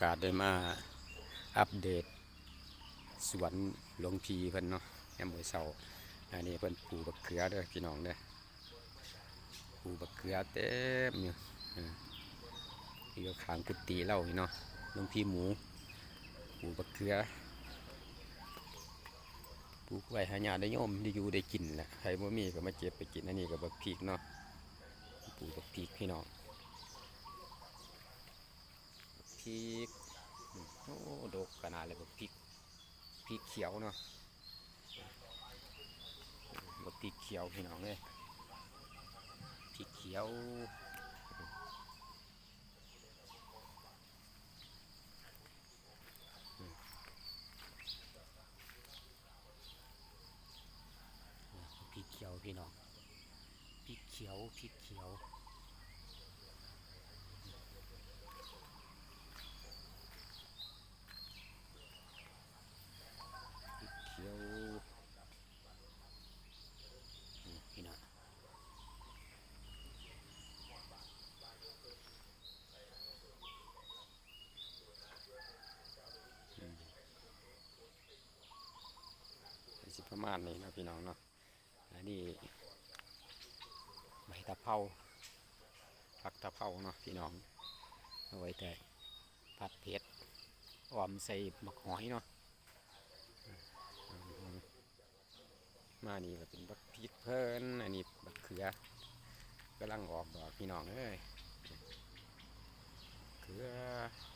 อกาสได้มาอัปเดต สวนหลวงพีเพิ่นเนาะยามมื้อเช้าอันนี้เพิ่นปลูกบักเขือเด้อพี่น้องเด้อปลูกบักเขือเต็มอยู่เออที่ก็ขางกุฏิเล่านี่เนาะหลวงพีหมูปลูกบักเขือปลูกไว้หาญาได้โยมได้อยู่ได้กินแหละใครบ่มีก็มาเก็บไปกินอันนี้ก็บักพริกเนาะปลูกบักพริกพี่น้อง พริกโอ้ดกขนาดเลยบักพริกพริกเขียวเนาะบักพริกเขียวพี่น้องเลยพริกเขียวพริกเขียวพี่น้องพริกเขียวพริกเขียว เขียวนี่พี่น้องอืมก็สิประมาณนี้เนะพี่น้องเนาะอันนี้ใบตะเภาผักตะเภาเนาะพี่น้องเอาไว้แต่ผัดเผ็ดออมใส่หมักหอยเนาะมานี่ก็เป็นบักพริกเพิ่นอันนี้บักเขือกำลังออกดอกพี่น้องเอ้ยเขือม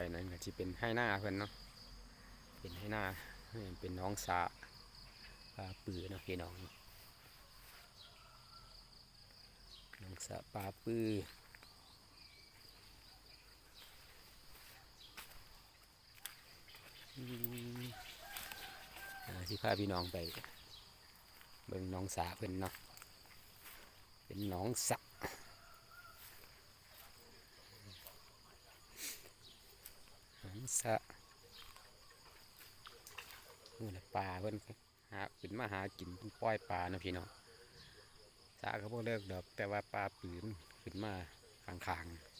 ไปนั้นก็ ที่เป็นให้หน้าเพิ่อนเนาะเป็นให้หน้าเป็นน้องสาปลาปื้อเนาะพี่น้องน้องสาปลาปืออืมอ่าที่พาพี่น้องไปเบิ่งน้องสาเพิ่นเนาะเป็นน้องสะหน้อง สะนี่แหละปลาเพิ่นหาขึ้นมาหากินเพิ่นปล่อยปลานะพี่น้องสาก็บ่เลิกดอก แต่ว่าปลาปืนขึ้นมาข้างๆ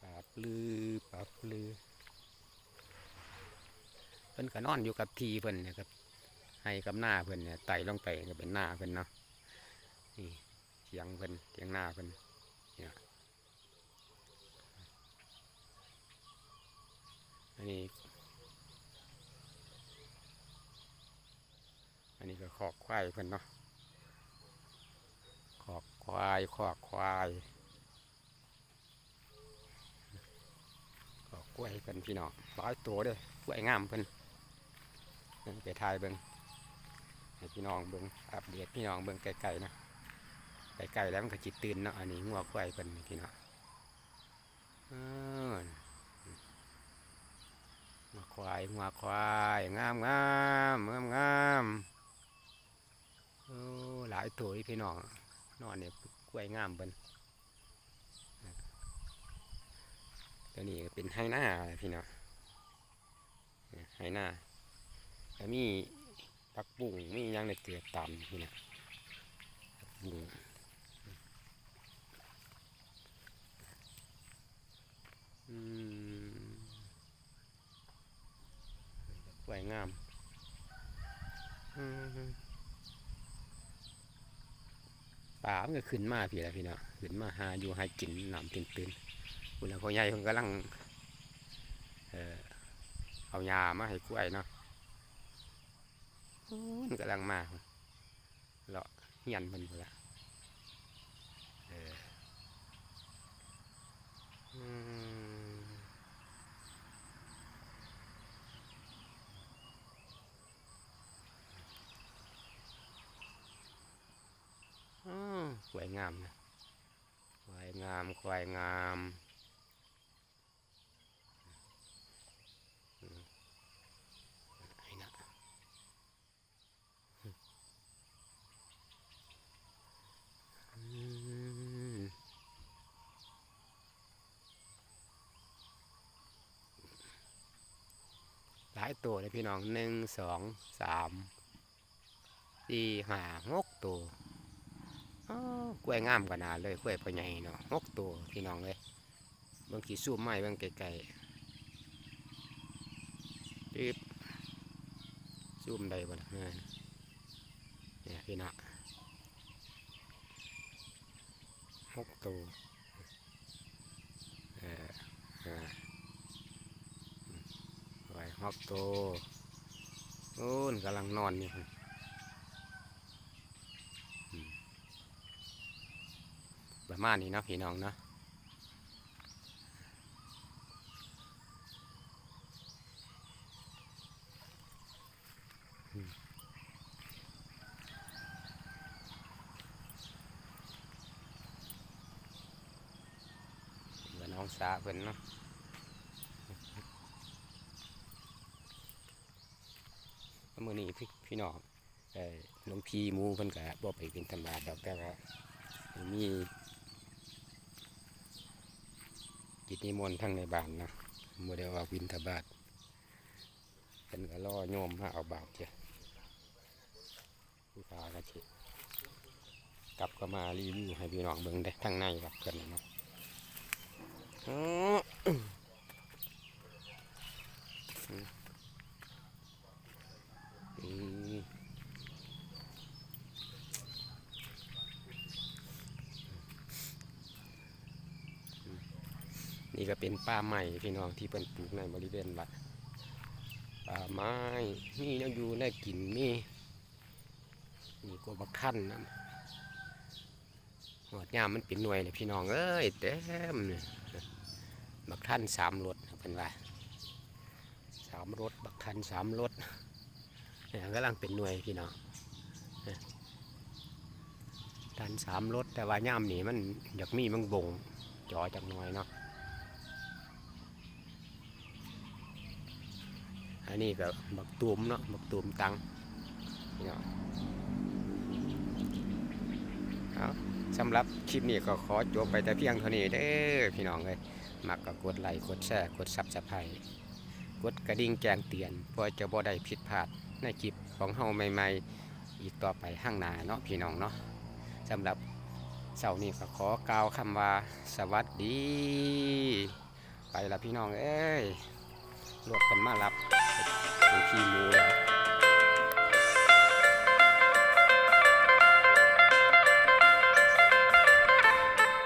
ปลาปลือปลาปลือเพิ่นก็นอนอยู่กับทีเพิ่นนี่ยครับ ให้กับหน้าเพิ่นเนี่ยไต่ลงไปก็เป็นหน้าเพิ่นเนาะนี่เทียงเพิ่นเทียงหน้าเพิ่นเนี่ย อันนี้ อันนี้ก็ขอกควายเพิ่อนเนาะขอกควายขอกควายก็กล้วยเพิ่อนพี่น้องร้อยตัวเด้อกล้วยงามเพิ่อนเบิ่งไทายเบิ่งให้พี่น้องเบิ่งอัปเดตพี่น้องเบิ่งไกลๆนะ ไกลๆแล้วมันก็จิตตื่นเนาะอันนี้งัวควายเพิ่นนี่พี่น้องเอองัวควายงัวควายงามงามงามงามโอ้หลายตัวอยู่พี่น้องนอนเนี่ยกล้วยงามเพิ่นตัวนี้ก็เป็นไฮหน้าพี่น้องไฮหน้าแล้วมีผักบุ้งมียังในเกลือตำพี่น้องบุ้งอืม สวยงามป่ามันก็ขึ้นมาพี่ละพี่เน้องขึ้นมาหาอยู่หากินหน้ำตื่นๆคุณพ่อใหญ่เพิ่นกำลังเอายามาให้กล้วยเนาะมันกำลังมาเลาะเฮียนมันพุ่นละเอออืมอ้าว สวยงามนะควายงามควายงามอืมไอ้นะอืมายตัวเลยพี่น้องหนึ่งสองสามสี่ห้าหกตัวอกล้วยงามขนาดเลยกล้วยพอใหญ่เนาะหกตัวพี่น้องเลยบางทีสู้ไม้บางไกลๆปึ๊บซูมได้บ่ล่ะเออเนี่ยพี่น้องหกตัวเออเออ ไว้ฮ อกโตโอ้นกำลังนอนอยู่อืมประมาณนี้เนาะพี่น้องเนาะน้องสาเพิ่นเนาะ มื่อนี้พี่พี่น้องเอ่อหลวงพี่มูเพิ่นก็บ่ไปเป็นธรรมดาดอกแต่ว่ามีกิจนิมนต์ทั้งในบ้านนะบ่ได้ว่าบินทบาทเพิ่นก็รอโยมมาเอาบาตรเจ้ะผู้พาก็สิกลับก็มารีวิวให้พี่น้องเบิ่งได้ทั้งในวัดเพิ่นน่ะเนาะอ๋อ อืม นี่ก็เป็นป่าไม้พี่น้องที่เป็นปลูกในบริเวณวัดป่าไม้มีแนวอยู่ได้กินมีมีกบักท่านนะหอดยามมันเป็นหน่วยเลยพี่น้องเอ้ยเต็มบักท่านสามรถเป็นว่าสามรถบักท่านสามรถเนี่ยกำลังเป็นหน่วยพี่น้องเนี่ยดันสามรถแต่ว่าย่ามนี่มันอยากมีมันบงจอจากหน่วยเนาะ นนี้ก็บักตูมเนาะบักตูมตังพี่น้องเอาสำหรับคลิปนี้ก็ขอจบไปแต่เพียงเท่านี้เด้อพี่น้องเลยมักก็กดไลค์กดแชร์กดซับสไครต์กดกระดิ่งแจ้งเตือนเพื่อจะบ่ได้ผิดพลาดในคลิปของเฮาใหม่ๆ อีกต่อไปข้างหน้าเนาะพี่น้องเนาะสำหรับเสาร์นี้ก็ขอกล่าวคำว่าสวัสดี ไปละพี่น้องเอ้ยรวบกันมารับ หลวงพี่หมูแล้ว